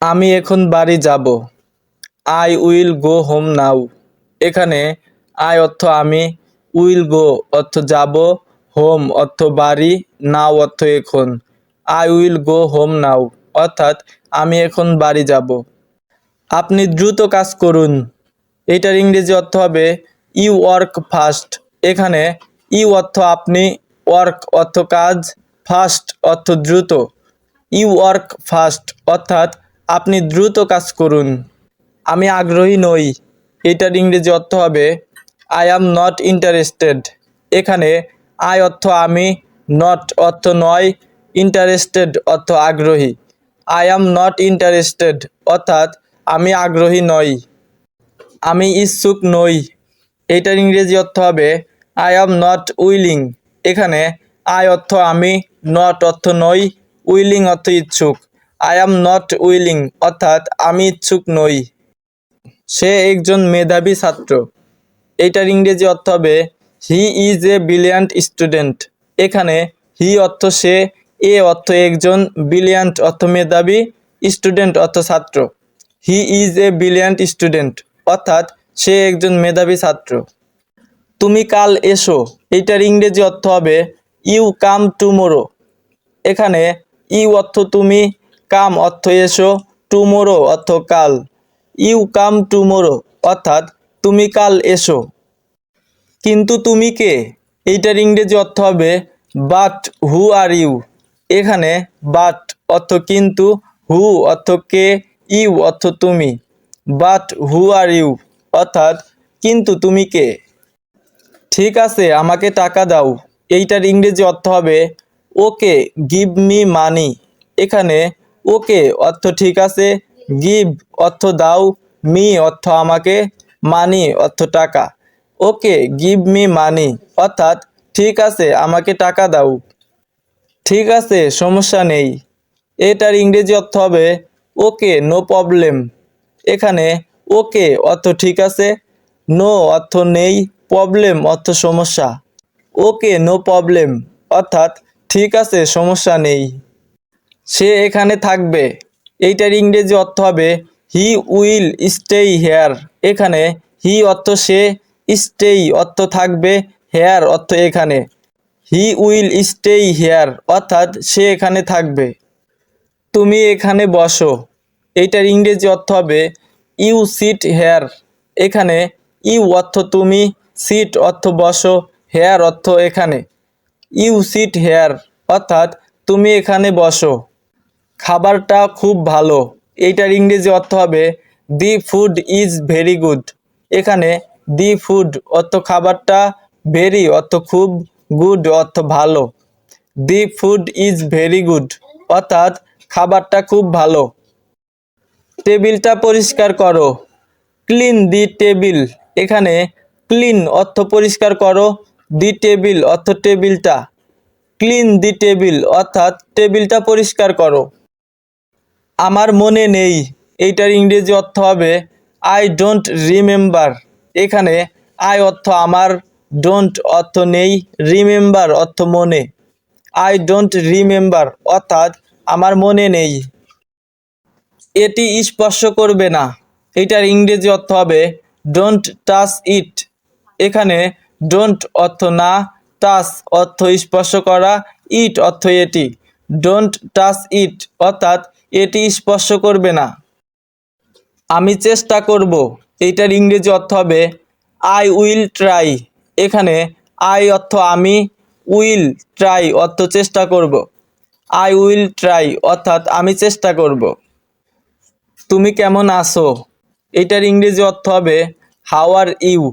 আমি এখন বাড়ি যাব। I will go home now এখানে আই অর্থ আমি উইল গো অর্থ যাব হোম অর্থ বাড়ি নাও অর্থ এখন। I will go home now অর্থাৎ আমি এখন বাড়ি যাব। আপনি দ্রুত কাজ করুন। এটার ইংরেজি অর্থ হবে ইউ ওয়ার্ক ফাস্ট এখানে ইউ অর্থ আপনি ওয়ার্ক অর্থ কাজ ফাস্ট অর্থ দ্রুত। ইউ ওয়ার্ক ফাস্ট অর্থাৎ আপনি দ্রুত কাজ করুন। আমি আগ্রহী নই। এটার ইংরেজি অর্থ হবে আই অ্যাম নট ইন্টারেস্টেড এখানে আই অর্থ আমি নট অর্থ নয় ইন্টারেস্টেড অর্থ আগ্রহী। আই অ্যাম নট ইন্টারেস্টেড অর্থাৎ, আমি আগ্রহী নই। আমি ইচ্ছুক নই। এটার ইংরেজি অর্থ হবে আই অ্যাম নট উইলিং এখানে আই অর্থ আমি নট অর্থ নই উইলিং অর্থ ইচ্ছুক। আই অ্যাম নট উইলিং অর্থাৎ আমি ইচ্ছুক নই। সে একজন মেধাবী ছাত্র। এইটার ইংরেজি অর্থ হবে he is a brilliant student এখানে হি অর্থ সে, এ অর্থ একজন ব্রিলিয়ান্ট অর্থ মেধাবী স্টুডেন্ট অর্থ ছাত্র। He is a brilliant student অর্থাৎ, সে একজন মেধাবী ছাত্র। তুমি কাল এসো। এইটার ইংরেজি অর্থ হবে ইউ কাম টুমোরো এখানে ইউ অর্থ তুমি কাম অর্থ এসো, টুমোরো অর্থ কাল। ইউ কাম টুমোরো, অর্থাৎ তুমি কাল এসো। কিন্তু তুমি কে? এইটার ইংরেজি অর্থ হবে, বাট হু আর ইউ। এখানে বাট অর্থ কিন্তু হু অর্থ কে, ইউ অর্থ তুমি। বাট হু আর ইউ, অর্থাৎ কিন্তু তুমি কে? ঠিক আছে, আমাকে টাকা দাও। এইটার ইংরেজি অর্থ হবে, ওকে গিভ মি মানি। এখানে ওকে, অর্থ ঠিক আছে। গিভ, অর্থ দাও। মি, অর্থ আমাকে। মানি, অর্থ টাকা। Okay, give me money. অর্থাৎ, ঠিক আছে, আমাকে টাকা দাও। ঠিক আছে, সমস্যা নেই। এটার ইংরেজি অর্থ হবে, ওকে, নো প্রবলেম। এখানে, ওকে, অর্থ ঠিক আছে। নো, অর্থ নেই। প্রবলেম, অর্থ সমস্যা। Okay, no problem. অর্থাৎ, ঠিক আছে, সমস্যা নেই। সে এখানে থাকবে। এইটার ইংরেজি অর্থ হবে হি উইল স্টে হেয়ার এখানে হি অর্থ সে স্টেই অর্থ থাকবে হেয়ার অর্থ এখানে। হি উইল স্টে হেয়ার অর্থাৎ সে এখানে থাকবে। তুমি এখানে বসো। এইটার ইংরেজি অর্থ হবে ইউ সিট হেয়ার এখানে ইউ অর্থ তুমি সিট অর্থ বসো হেয়ার অর্থ এখানে। ইউ সিট হেয়ার অর্থাৎ তুমি এখানে বসো। খাবারটা খুব ভালো। এইটার ইংরেজি অর্থ হবে, the food is very good. এখানে, দি ফুড অর্থ খাবারটা, ভেরি অর্থ খুব, গুড অর্থ ভালো। The food is very good অর্থাৎ, খাবারটা খুব ভালো। টেবিলটা পরিষ্কার করো। ক্লিন দি টেবিল এখানে, ক্লিন অর্থ পরিষ্কার করো, দি টেবিল অর্থ টেবিলটা। ক্লিন দি টেবিল অর্থাৎ, টেবিলটা পরিষ্কার করো। আমার মনে নেই। এইটার ইংরেজি অর্থ হবে আই ডোন্ট রিমেম্বার এখানে আই অর্থ আমার ডোন্ট অর্থ নেই রিমেম্বার অর্থ মনে। আই ডোন্ট রিমেম্বার অর্থাৎ আমার মনে নেই। এটি স্পর্শ করবে না। এটার ইংরেজি অর্থ হবে ডোন্ট টাচ ইট এখানে ডোন্ট অর্থ না টাচ অর্থ স্পর্শ করা ইট অর্থ এটি। ডোন্ট টাচ ইট অর্থাৎ এটি স্পর্শ করবে না। আমি চেষ্টা করব, এইটার ইংরেজি অর্থ হবে আই উইল ট্রাই এখানে আই অর্থ আমি উইল ট্রাই অর্থ চেষ্টা করব। আই উইল ট্রাই অর্থাৎ আমি চেষ্টা করব। তুমি কেমন আছো? এটার ইংরেজি অর্থ হবে হাউ আর ইউ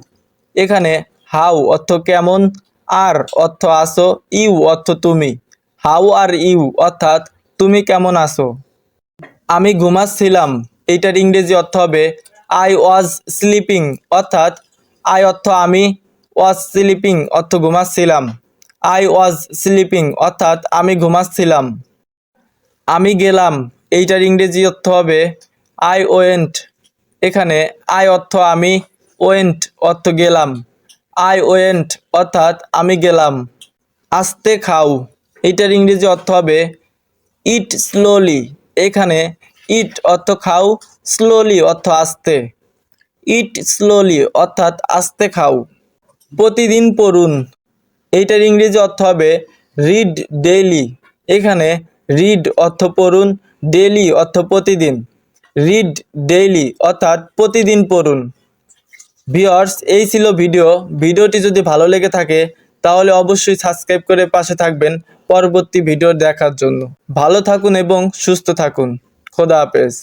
এখানে হাউ অর্থ কেমন আর অর্থ আসো ইউ অর্থ তুমি। হাউ আর ইউ অর্থাৎ, তুমি কেমন আছো? আমি ঘুমাচ্ছিলাম। এইটার ইংরেজি অর্থ হবে আই ওয়াজ স্লিপিং অর্থাৎ আই অর্থ আমি ওয়াজ স্লিপিং অর্থ ঘুমাচ্ছিলাম। আই ওয়াজ স্লিপিং অর্থাৎ, আমি ঘুমাচ্ছিলাম। আমি গেলাম। এইটার ইংরেজি অর্থ হবে আই ওয়েন্ট এখানে আই অর্থ আমি ওয়েন্ট অর্থ গেলাম। আই ওয়েন্ট অর্থাৎ, আমি গেলাম। আস্তে খাও এইটার ইংরেজি অর্থ হবে ইট স্লোলি এখানে ইট অর্থ খাও স্লোলি অর্থ আস্তে। ইট স্লোলি অর্থাৎ আস্তে খাও। প্রতিদিন পড়ুন। এইটার ইংরেজি অর্থ হবে রিড ডেইলি এখানে রিড অর্থ পড়ুন ডেইলি অর্থ প্রতিদিন। রিড ডেইলি অর্থাৎ প্রতিদিন পড়ুন। ভিওর্স এই ছিল ভিডিও ভিডিওটি যদি ভালো লেগে থাকে তাহলে অবশ্যই সাবস্ক্রাইব করে পাশে থাকবেন পরবর্তী ভিডিও দেখার জন্য। ভালো থাকুন এবং সুস্থ থাকুন। খোদা হাফেজ।